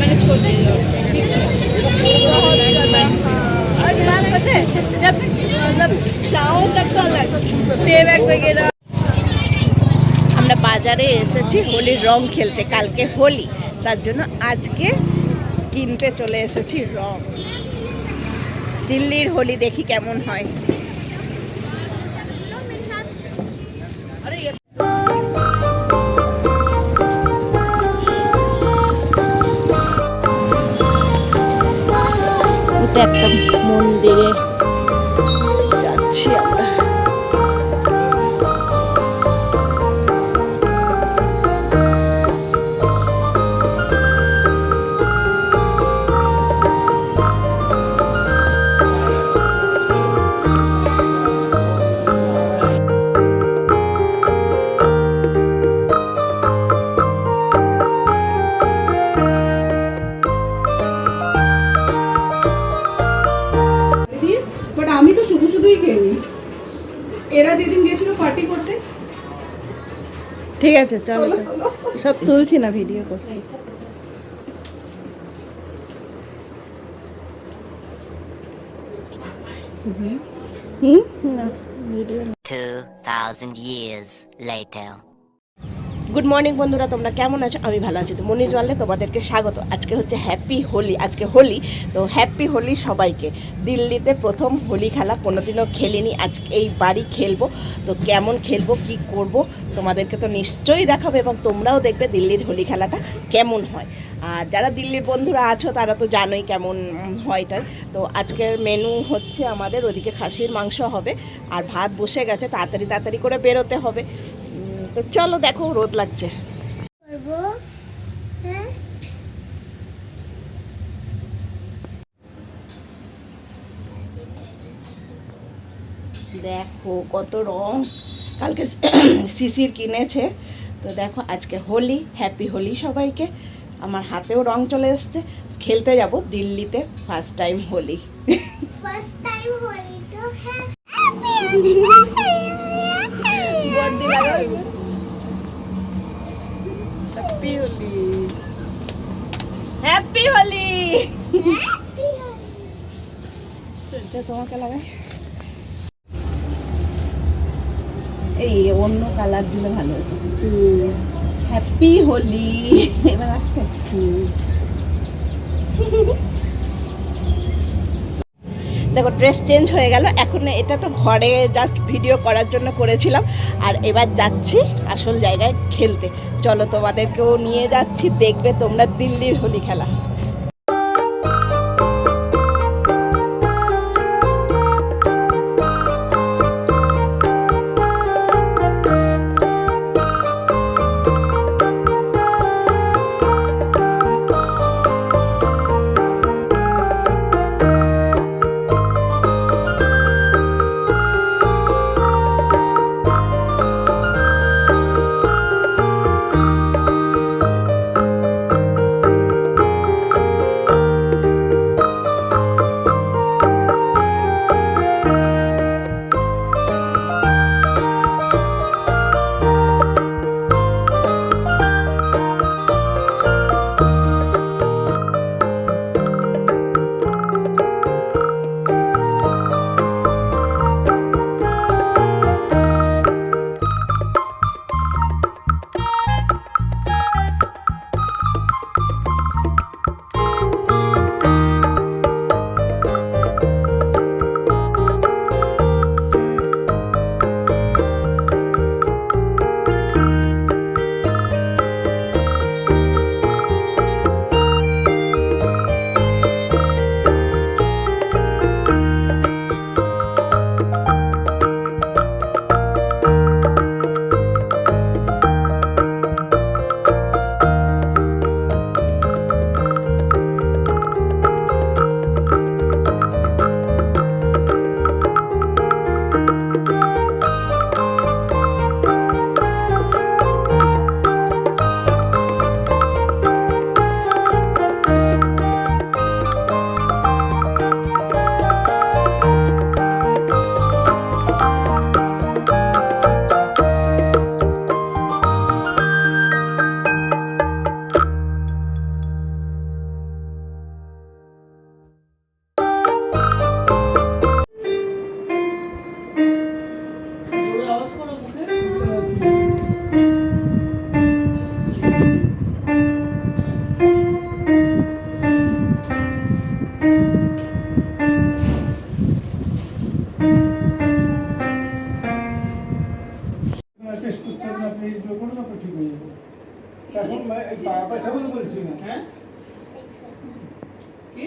মানে আমরা বাজারে এসেছি হোলির রং খেলতে, কালকে হোলি। তার জন্য আজকে কিনতে চলে এসেছি রং। দিল্লির হোলি দেখি কেমন হয়। একটা মন্দিরে আমি তো শুধু শুধুই খেয়ে এরা যেদিন গেছিল পার্টি করতে। ঠিক আছে চলো সব তুলছি না ভিডিও করছি হুম? না video 2,000 years later. Good morning বন্ধুরা, তোমরা কেমন আছো? আমি ভালো আছি। তো মনিজ ওয়ালে তোমাদেরকে স্বাগত। আজকে হচ্ছে হ্যাপি হোলি আজকে হোলি তো হ্যাপি হোলি সবাইকে। দিল্লিতে প্রথম হোলি খেলা কোনোদিনও খেলিনি। আজকে এই বাড়ি খেলব। তো কেমন খেলব, কি করব, তোমাদেরকে তো নিশ্চয়ই দেখাবো এবং তোমরাও দেখবে দিল্লির হোলি খেলাটা কেমন হয়। আর যারা দিল্লির বন্ধুরা আছো, তারা তো জানোই কেমন হয়টাই তো আজকের মেনু হচ্ছে আমাদের, ওদিকে খাসির মাংস হবে। আর ভাত বসে গেছে, তাড়াতাড়ি তাড়াতাড়ি করে বেরোতে হবে। তো চলো দেখো রোদ লাগছে। হ্যাঁ? দেখো কত রং। কালকে শিশির কিনেছে। তো দেখো আজকে হোলি হ্যাপি হোলি সবাইকে। আমার হাতেও রং চলে এসছে। খেলতে যাব দিল্লিতে first time Holi. First time Holi তো হ্যাঁ। হ্যাপি হোলি হ্যাপি হোলি তোমাকে লাগাই এই অন্য কালার দিলে ভালো হতো। হ্যাপি হোলি এবার আসছে। দেখো ড্রেস চেঞ্জ হয়ে গেল। এখন এটা তো ঘরে জাস্ট ভিডিও করার জন্য করেছিলাম। আর এবার যাচ্ছি আসল জায়গায় খেলতে। চলো তোমাদেরকেও নিয়ে যাচ্ছি, দেখবে তোমরা দিল্লির হোলি খেলা। ঠিক হয়ে? যাবে এখন এই কথা বলছি না। হ্যাঁ? কি?